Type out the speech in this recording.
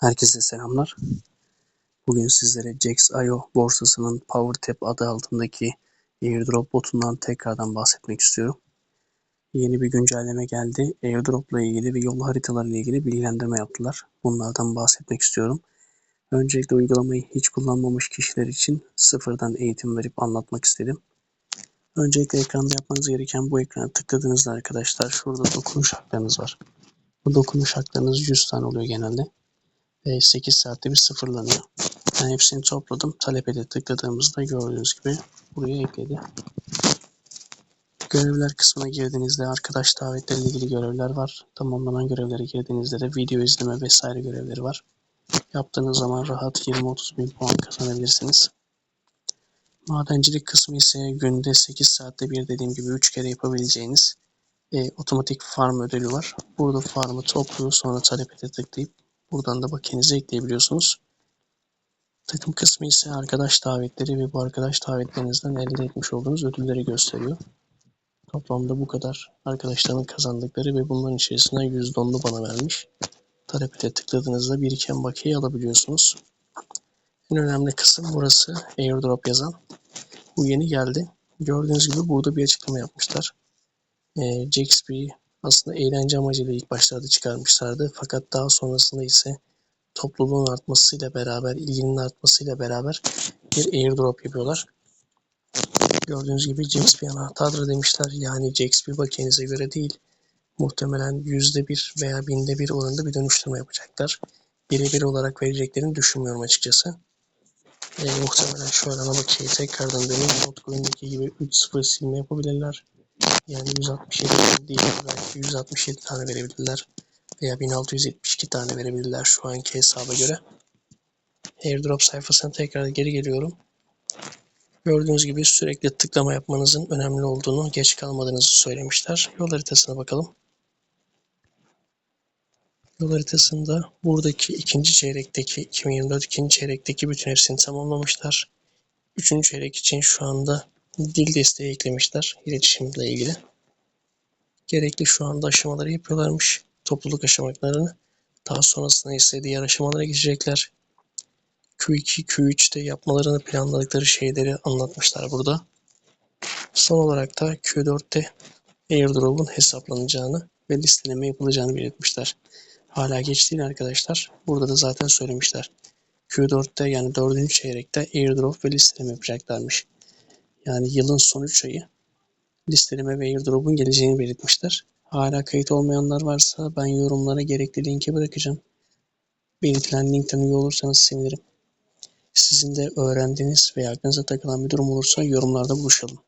Herkese selamlar. Bugün sizlere Jax.io borsasının PowerTap adı altındaki airdrop botundan tekrardan bahsetmek istiyorum. Yeni bir güncelleme geldi. Airdrop ile ilgili ve yol haritaları ile ilgili bilgilendirme yaptılar. Bunlardan bahsetmek istiyorum. Öncelikle uygulamayı hiç kullanmamış kişiler için sıfırdan eğitim verip anlatmak istedim. Öncelikle ekranda yapmanız gereken bu ekrana tıkladığınızda arkadaşlar şurada dokunuş haklarınız var. Bu dokunuş haklarınız 100 tane oluyor genelde. 8 saatte bir sıfırlanıyor. Ben hepsini topladım. Talep ede tıkladığımızda gördüğünüz gibi buraya ekledi. Görevler kısmına girdiğinizde arkadaş davetleriyle ilgili görevler var. Tamamlanan görevlere girdiğinizde de video izleme vesaire görevleri var. Yaptığınız zaman rahat 20-30 bin puan kazanabilirsiniz. Madencilik kısmı ise günde 8 saatte bir dediğim gibi 3 kere yapabileceğiniz e, otomatik farm ödülü var. Burada farmı topluyor sonra talep ede tıklayıp Buradan da bakiyenizi ekleyebiliyorsunuz. Takım kısmı ise arkadaş davetleri ve bu arkadaş davetlerinizden elde etmiş olduğunuz ödülleri gösteriyor. Toplamda bu kadar arkadaşların kazandıkları ve bunların içerisinden %10'unu bana vermiş. Talepete tıkladığınızda biriken bakiyeyi alabiliyorsunuz. En önemli kısım burası airdrop yazan. Bu yeni geldi. Gördüğünüz gibi burada bir açıklama yapmışlar. E, JXP aslında eğlence amacıyla ilk başlarda çıkarmışlardı. Fakat daha sonrasında ise topluluğun artmasıyla beraber, ilginin artmasıyla beraber bir airdrop yapıyorlar. Gördüğünüz gibi JXP anahtardır demişler. Yani JXP bakiyenize göre değil, muhtemelen yüzde bir veya binde bir oranında bir dönüştürme yapacaklar. Birebir olarak vereceklerini düşünmüyorum açıkçası. E, muhtemelen şöyle ana bakiyeyi tekrardan döneyim. Notcoin'deki gibi 3-0 silme yapabilirler. Yani 167 değil belki 167 tane verebilirler. Veya 1672 tane verebilirler şu anki hesaba göre. Airdrop sayfasına tekrar geri geliyorum. Gördüğünüz gibi sürekli tıklama yapmanızın önemli olduğunu, geç kalmadığınızı söylemişler. Yol haritasına bakalım. Yol haritasında buradaki ikinci çeyrekteki, 2024 ikinci çeyrekteki bütün hepsini tamamlamışlar. Üçüncü çeyrek için şu anda dil desteği eklemişler iletişimle ilgili. Gerekli şu anda aşamaları yapıyorlarmış. Topluluk aşamalarını. Daha sonrasında ise diğer aşamalara geçecekler. Q2, Q3'te yapmalarını planladıkları şeyleri anlatmışlar burada. Son olarak da Q4'te airdrop'un hesaplanacağını ve listeleme yapılacağını belirtmişler. Hala geç değil arkadaşlar. Burada da zaten söylemişler. Q4'te yani 4. çeyrekte airdrop ve listeleme yapacaklarmış. Yani yılın son 3 ayı listeleme ve airdrop'un geleceğini belirtmişler. Hala kayıt olmayanlar varsa ben yorumlara gerekli linki bırakacağım. Belirtilen linkten üye olursanız sevinirim. Sizin de öğrendiğiniz veya aklınıza takılan bir durum olursa yorumlarda buluşalım.